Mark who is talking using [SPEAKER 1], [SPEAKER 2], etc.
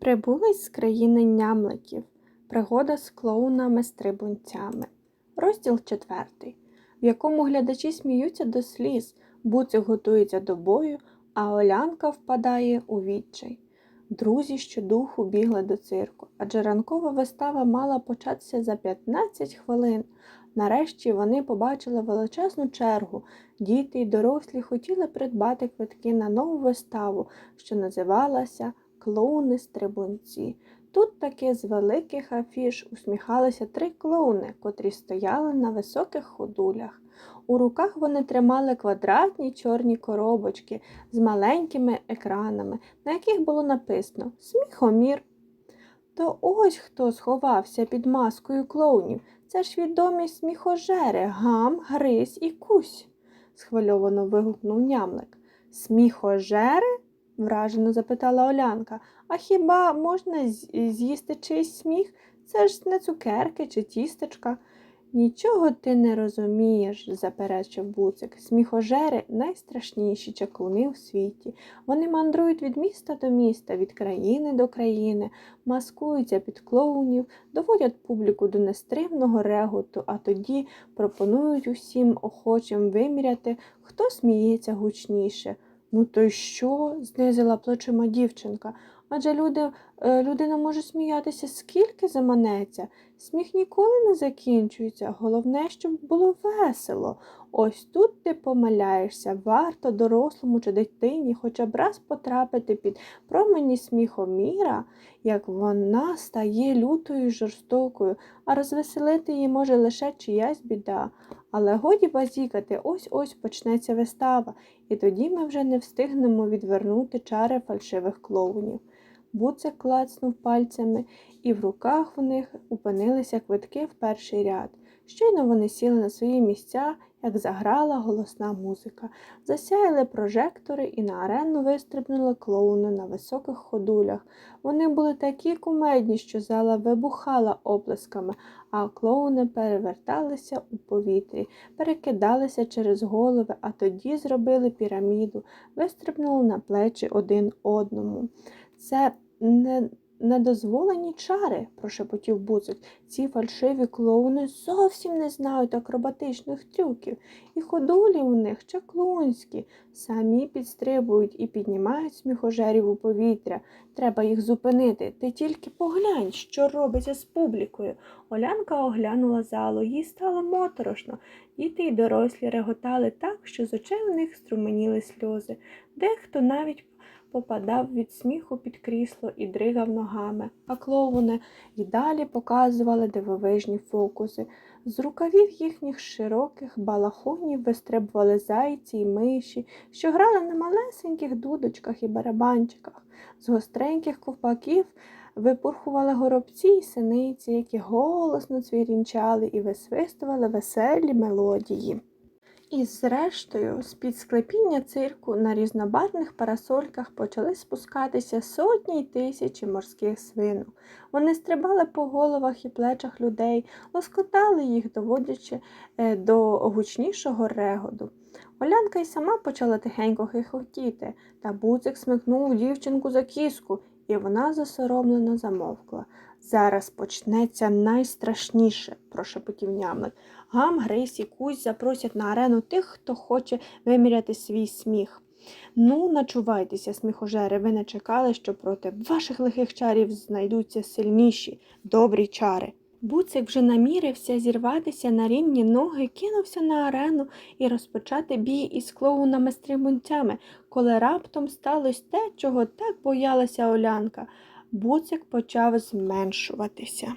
[SPEAKER 1] Прибулись з країни нямликів. Пригода з клоунами-стрибунцями. Розділ четвертий, в якому глядачі сміються до сліз, Буцик готується до бою, а Олянка впадає у відчай. Друзі щодуху бігли до цирку, адже ранкова вистава мала початися за 15 хвилин. Нарешті вони побачили величезну чергу. Діти й дорослі хотіли придбати квитки на нову виставу, що називалася Клоуни-стрибунці. Тут таки з великих афіш усміхалися три клоуни, котрі стояли на високих ходулях. У руках вони тримали квадратні чорні коробочки з маленькими екранами, на яких було написано Сміхомір. То ось хто сховався під маскою клоунів. Це ж відомі сміхожери Гам, Грись і Кусь, схвильовано вигукнув нямлик. Сміхожери? Вражено запитала Олянка. А хіба можна з'їсти чийсь сміх? Це ж не цукерки чи тістечка. Нічого ти не розумієш, заперечив буцик. Сміхожери найстрашніші чаклуни у світі. Вони мандрують від міста до міста, від країни до країни, маскуються під клоунів, доводять публіку до нестримного реготу, а тоді пропонують усім охочим виміряти, хто сміється гучніше. Ну, то що? знизила плечима дівчинка. Адже люди, е, людина може сміятися скільки заманеться. Сміх ніколи не закінчується. Головне, щоб було весело. Ось тут ти помиляєшся. Варто дорослому чи дитині хоча б раз потрапити під промені сміхоміра, як вона стає лютою й жорстокою, а розвеселити її може лише чиясь біда. Але годі базікати, ось ось почнеться вистава, і тоді ми вже не встигнемо відвернути чари фальшивих клоунів. Буцик клацнув пальцями, і в руках в них опинилися квитки в перший ряд. Щойно вони сіли на свої місця, як заграла голосна музика. Засяяли прожектори і на арену вистрибнули клоуни на високих ходулях. Вони були такі кумедні, що зала вибухала оплесками, а клоуни переверталися у повітрі, перекидалися через голови, а тоді зробили піраміду, вистрибнули на плечі один одному. Це не недозволені чари, прошепотів буцик. Ці фальшиві клоуни зовсім не знають акробатичних трюків, і ходулі у них чаклунські, самі підстрибують і піднімають сміхожерів у повітря. Треба їх зупинити. Ти тільки поглянь, що робиться з публікою. Олянка оглянула залу, їй стало моторошно. Діти й дорослі реготали так, що з очей у них струменіли сльози. Дехто навіть попадав від сміху під крісло і дригав ногами, а клоуни й далі показували дивовижні фокуси. З рукавів їхніх широких балахонів вистрибували зайці й миші, що грали на малесеньких дудочках і барабанчиках, з гостреньких ковпаків випурхували горобці й синиці, які голосно цвірінчали і висвистували веселі мелодії. І, зрештою, з-під склепіння цирку на різнобарвних парасольках почали спускатися сотні й тисячі морських свинок. Вони стрибали по головах і плечах людей, лоскотали їх, доводячи е, до гучнішого регоду. Олянка й сама почала тихенько хихотіти, та буцик смикнув дівчинку за кіску, і вона засоромлено замовкла. Зараз почнеться найстрашніше, прошепотів нямлик. Гам, Грейс і Кузь запросять на арену тих, хто хоче виміряти свій сміх. Ну, начувайтеся, сміхожери, ви не чекали, що проти ваших лихих чарів знайдуться сильніші, добрі чари. Буцик вже намірився зірватися на рівні ноги, кинувся на арену і розпочати бій із клоунами стрибунцями, коли раптом сталося те, чого так боялася Олянка. Буцик почав зменшуватися.